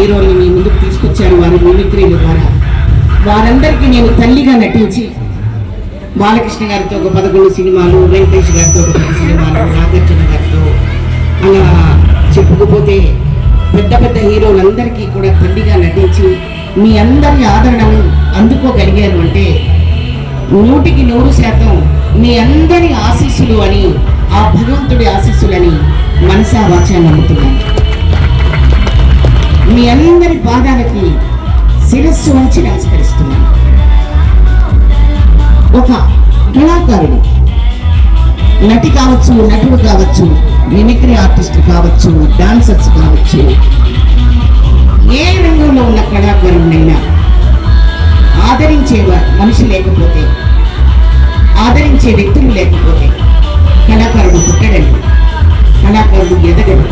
హీరోల్ని మీ ముందుకు తీసుకొచ్చాను వారి మిమిక్రీల ద్వారా. వారందరికీ నేను తల్లిగా నటించి బాలకృష్ణ గారితో ఒక పదకొండు సినిమాలు వెంకటేష్ గారితో ఒక పది సినిమాలు నాగార్జున గారితో అలా చెప్పుకుపోతే పెద్ద పెద్ద హీరోలందరికీ కూడా తల్లిగా నటించి మీ అందరి ఆదరణను అందుకోగలిగాను అంటే నూటికి నూరు శాతం మీ అందరి ఆశీస్సులు అని ఆ భగవంతుడి ఆశీస్సులని మనసా వాచా నమ్ముతున్నాను. మీ అందరి పాదాలకి శిరస్సు వంచి నమస్కరిస్తున్నాను. ఒక కళాకారుడు నటి కావచ్చు నటుడు కావచ్చు మిమిక్రీ ఆర్టిస్ట్ కావచ్చు డాన్సర్స్ కావచ్చు ఏ రంగంలో ఉన్న కళాకారుడినైనా ఆదరించే వ- మనిషి లేకపోతే ఆదరించే వ్యక్తులు లేకపోతే కళాకారుడు పుట్టడండి కళాకారుడు ఎదగడు.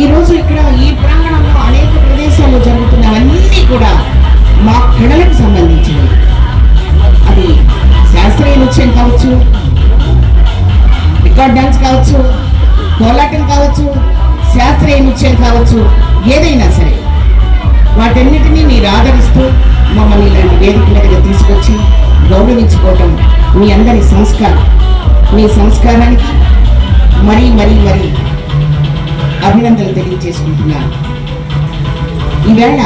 ఈ రోజు ఇక్కడ ఈ ప్రాంగణంలో అనేక ప్రదేశాల్లో జరుగుతున్నవన్నీ కూడా మా కళలకు సంబంధించినవి. అది శాస్త్రీయ నృత్యం కావచ్చు రికార్డ్ డాన్స్ కావచ్చు కోలాటం కావచ్చు శాస్త్రీయ నృత్యం కావచ్చు ఏదైనా సరే వాటన్నిటినీ మీరు ఆదరిస్తూ మమ్మల్ని ఇలాంటి వేదిక మీదగా తీసుకొచ్చి గౌరవించుకోవటం మీ అందరి సంస్కారం. మీ సంస్కారానికి మరీ మరీ మరీ అభినందనలు తెలియజేసుకుంటున్నాను. ఈవేళ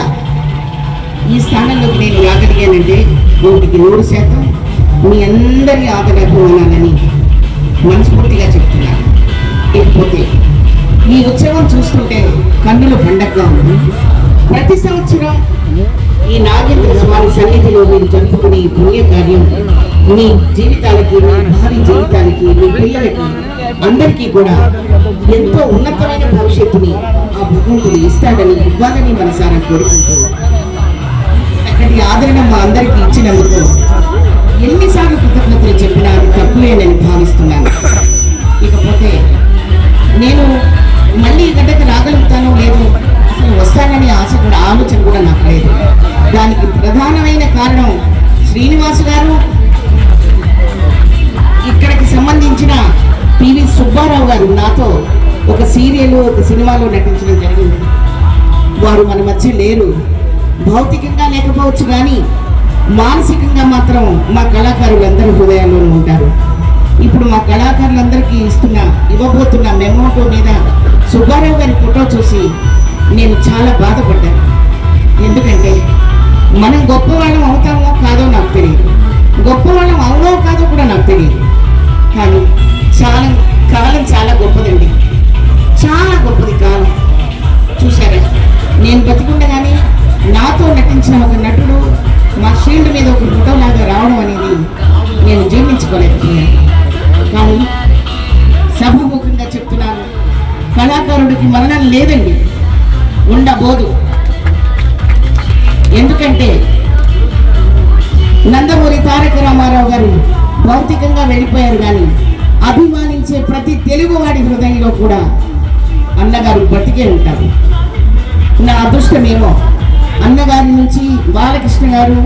ఈ స్థానంలోకి నేను రాగలిగానంటే నూటికి నూరు శాతం మీ అందరి ఆదరణ అభిమానాలని మనస్ఫూర్తిగా చెప్తున్నాను. ఇకపోతే ఈ ఉత్సవం చూస్తుంటే కన్నులు పండగగా ఉంది. ప్రతి సంవత్సరం ఈ నాగేంద్ర స్వామి సన్నిధిలో మీరు జరుపుకునే ఈ పుణ్యకార్యం మీ జీవితాలకి మీ భారీ జీవితానికి మీ పిల్లలకి అందరికీ కూడా ఎంతో ఉన్నతమైన భవిష్యత్తుని ఆ భగవంతుడు ఇస్తాడని ఇవ్వాలని మనసారా కోరుకుంటూ అక్కడి ఆదరణ మా అందరికీ ఇచ్చినందుకు ఎన్నిసార్లు కృతజ్ఞతలు చెప్పినా అది తప్పులేనని భావిస్తున్నాను. ఇకపోతే నేను మళ్ళీ గడ్డకు రాగలుగుతానో లేదో అసలు వస్తాననే ఆశ కూడా ఆలోచన కూడా నాకు లేదు. దానికి ప్రధానమైన కారణం శ్రీనివాస్ గారు. ఇక్కడికి సంబంధించిన పివి సుబ్బారావు గారు నాతో ఒక సీరియల్ ఒక సినిమాలో నటించడం జరిగింది. వారు మన మధ్య లేరు. భౌతికంగా లేకపోవచ్చు కానీ మానసికంగా మాత్రం మా కళాకారులందరూ హృదయాల్లోనూ ఉంటారు. ఇప్పుడు మా కళాకారులందరికీ ఇస్తున్న ఇవ్వబోతున్న మెమోటో మీద సుబ్బారావు గారి ఫోటో చూసి నేను చాలా బాధపడ్డాను. ఎందుకంటే మనం గొప్పవాళ్ళం అవుతామో కాదో నాకు తెలియదు. గొప్పవాళ్ళం అవునో కాదో కూడా నాకు తెలియదు. కానీ చాలా కాలం చాలా గొప్పదండి. చాలా గొప్పది కాలం. చూసారా నేను బతికుండగానే నాతో నటించిన ఒక నటుడు మా షీల్డ్ మీద ఒక ఫోటో లాగా రావడం అనేది నేను జీర్ణించుకోలేకపోయాను. కానీ సభాముఖంగా చెప్తున్నాను కళాకారుడికి మరణం లేదండి ఉండబోదు. ఎందుకంటే నందమూరి తారక రామారావు గారు భౌతికంగా వెళ్ళిపోయారు కానీ అభిమానించే ప్రతి తెలుగువాడి హృదయంలో కూడా అన్నగారు బతికే ఉంటారు. నా అదృష్టమేమో అన్నగారి నుంచి బాలకృష్ణ గారు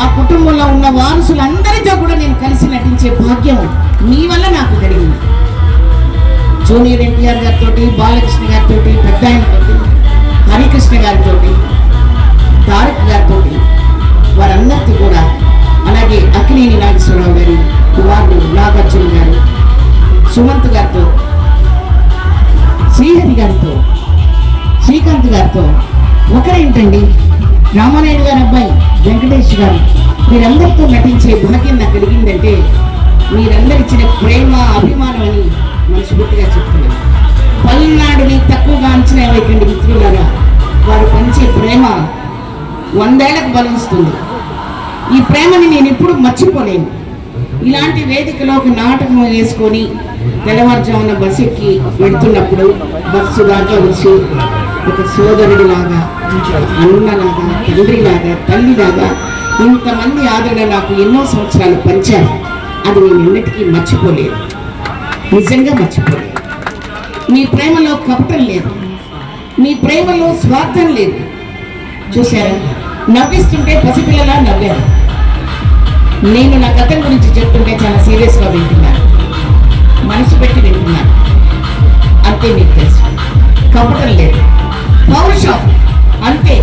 ఆ కుటుంబంలో ఉన్న వారసులందరితో కూడా నేను కలిసి నటించే భాగ్యం మీ వల్ల నాకు కలిగింది. జూనియర్ ఎన్టీఆర్ గారితో బాలకృష్ణ గారితో పెద్ద ఆయనతో హరికృష్ణ గారితో ఒకరేంటండి రామానాయుడు గారి అబ్బాయి వెంకటేష్ గారు మీరందరితో నటించే భాగ్యం నాకు కలిగిందంటే మీరందరు ఇచ్చిన ప్రేమ అభిమానం అని మనస్ఫూర్తిగా చెప్తున్నాను. పల్నాడుని తక్కువగా అంచనా వేయకండి మిత్రులారా. వారు పంచే ప్రేమ వందేళ్ళకు బలిస్తుంది ఈ ప్రేమని నేను ఎప్పుడు మర్చిపోలేను. ఇలాంటి వేదికలో ఒక నాటకం వేసుకొని తెల్లవారుజామున బస్సు ఎక్కి వెళ్తున్నప్పుడు బస్సు దాకా వచ్చి ఒక సోదరుడిలాగా అన్నలాగా తండ్రిలాగా తల్లిలాగా ఇంతమంది ఆదరణ నాకు ఎన్నో సంవత్సరాలు పంచారు. అది నేను ఎన్నటికీ మర్చిపోలేదు. నిజంగా మర్చిపోలేదు. మీ ప్రేమలో కపటం లేదు. మీ ప్రేమలో స్వార్థం లేదు. చూసారా నవ్విస్తుంటే పసిపిల్లలా నవ్వారు. నేను నా గతం గురించి చెప్తుంటే చాలా సీరియస్గా వింటున్నాను మనసు పెట్టి వింటున్నాను అంతే మీకు తెలుసు. కపటం లేదు. పౌరుషం. అంతే.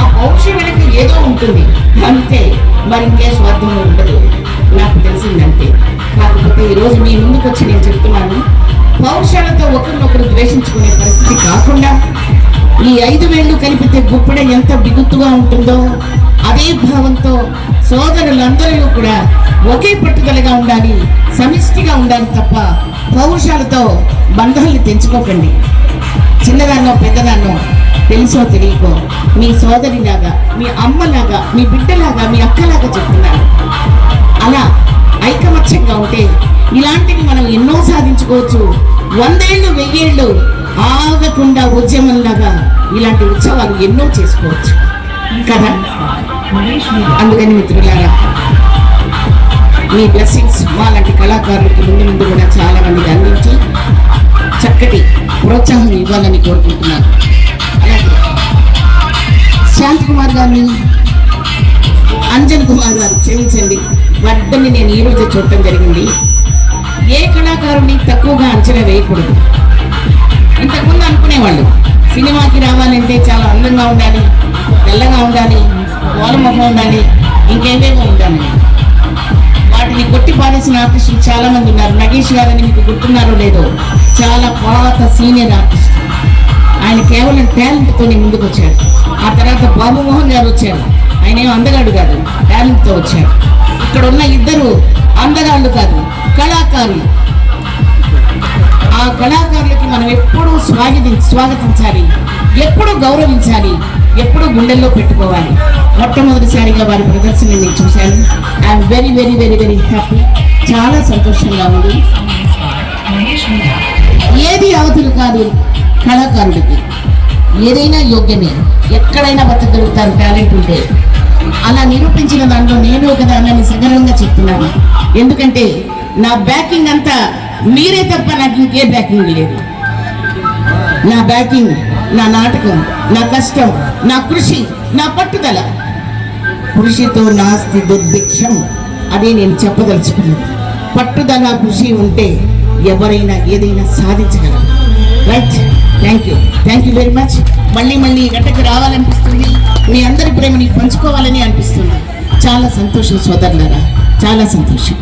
ఆ పౌరుషం వెనక ఏదో ఉంటుంది. అంతే. మరి ఇంకే స్వార్థం ఉండదు. నాకు తెలిసిందంతే. కాకపోతే ఈరోజు మీ ముందుకు వచ్చి నేను చెప్తున్నాను. పౌరుషాలతో ఒకరినొకరు ద్వేషించుకునే పరిస్థితి కాకుండా ఈ ఐదు వేళ్ళు కలిపితే గుప్పెడ ఎంత బిగుతుగా ఉంటుందో అదే భావంతో సోదరులందరూ కూడా ఒకే పట్టుదలగా ఉండాలి సమిష్టిగా ఉండాలి తప్ప పౌరుషాలతో బంధాలను తెంచుకోకండి. చిన్నదాన్నో పెద్దదాన్నో తెలుసో తెలియకో మీ సోదరిలాగా మీ అమ్మలాగా మీ బిడ్డలాగా మీ అక్కలాగా చెప్తున్నారు. అలా ఐకమత్యంగా ఉంటే ఇలాంటివి మనం ఎన్నో సాధించుకోవచ్చు. వందేళ్ళు వెయ్యేళ్ళు ఆగకుండా ఉద్యమంలాగా ఇలాంటి ఉత్సవాలు ఎన్నో చేసుకోవచ్చు. కదా? అందుకని మిత్రులారా మీ బ్లెస్సింగ్స్ మాలాంటి కళాకారులకి ముందు ముందు కూడా చాలా మందికి అందించి చక్కటి ప్రోత్సాహం ఇవ్వాలని కోరుకుంటున్నాను. గారిని అంజన్ కుమార్ గారు క్షమించండి వద్దని నేను ఈ రోజు చూడటం జరిగింది. ఏ కళాకారుని తక్కువగా అంచనా వేయకూడదు. ఇంతకుముందు అనుకునేవాళ్ళు సినిమాకి రావాలంటే చాలా అందంగా ఉండాలి తెల్లగా ఉండాలి కోలముఖం ఉండాలి ఇంకేమేమో ఉండాలి. వాటిని కొట్టి పాడేసిన ఆర్టిస్టులు చాలా మంది ఉన్నారు. నగేష్ గారని మీకు గుర్తున్నారో లేదో చాలా పాత సీనియర్ ఆర్టిస్ట్. ఆయన కేవలం టాలెంట్తోనే ముందుకు వచ్చాడు ఆ తర్వాత బాబు మోహన్ గారు వచ్చారు. ఆయన ఏం అందగాడు కాదు టాలెంట్తో వచ్చారు. వచ్చాడు ఇక్కడ ఉన్న ఇద్దరు అందగాళ్ళు కాదు కళాకారులు. ఆ కళాకారులకి మనం ఎప్పుడూ స్వాగతి స్వాగతించాలి. ఎప్పుడు గౌరవించాలి. ఎప్పుడు గుండెల్లో పెట్టుకోవాలి. మొట్టమొదటిసారిగా వారి ప్రదర్శన నేను చూశాను. I'm very very very very happy చాలా సంతోషంగా ఉంది. ఏది అవతలు కాదు కళాకారుడికి. ఏదైనా యోగ్యమే. ఎక్కడైనా బతకగలుగుతారు టాలెంట్ ఉంటే. అలా నిరూపించిన దాంట్లో నేను ఒక దాన్ని సగర్వంగా చెప్తున్నాను. ఎందుకంటే నా బ్యాకింగ్ అంతా మీరే తప్ప నాకు ఇంకే బ్యాకింగ్ లేదు. నా బ్యాకింగ్ నా నాటకం నా కష్టం నా కృషి నా పట్టుదల. కృషితో నాస్తి దుర్భిక్షం అదే నేను చెప్పదలుచుకున్నాను పట్టుదల కృషి ఉంటే ఎవరైనా ఏదైనా సాధించగలరు. Right thank you thank you very much మళ్ళీ మళ్ళీ ఈ రావాలనిపిస్తుంది. మీ అందరి ప్రేమని పంచుకోవాలని అనిపిస్తుంది. చాలా సంతోషం సోదరులరా. చాలా సంతోషం.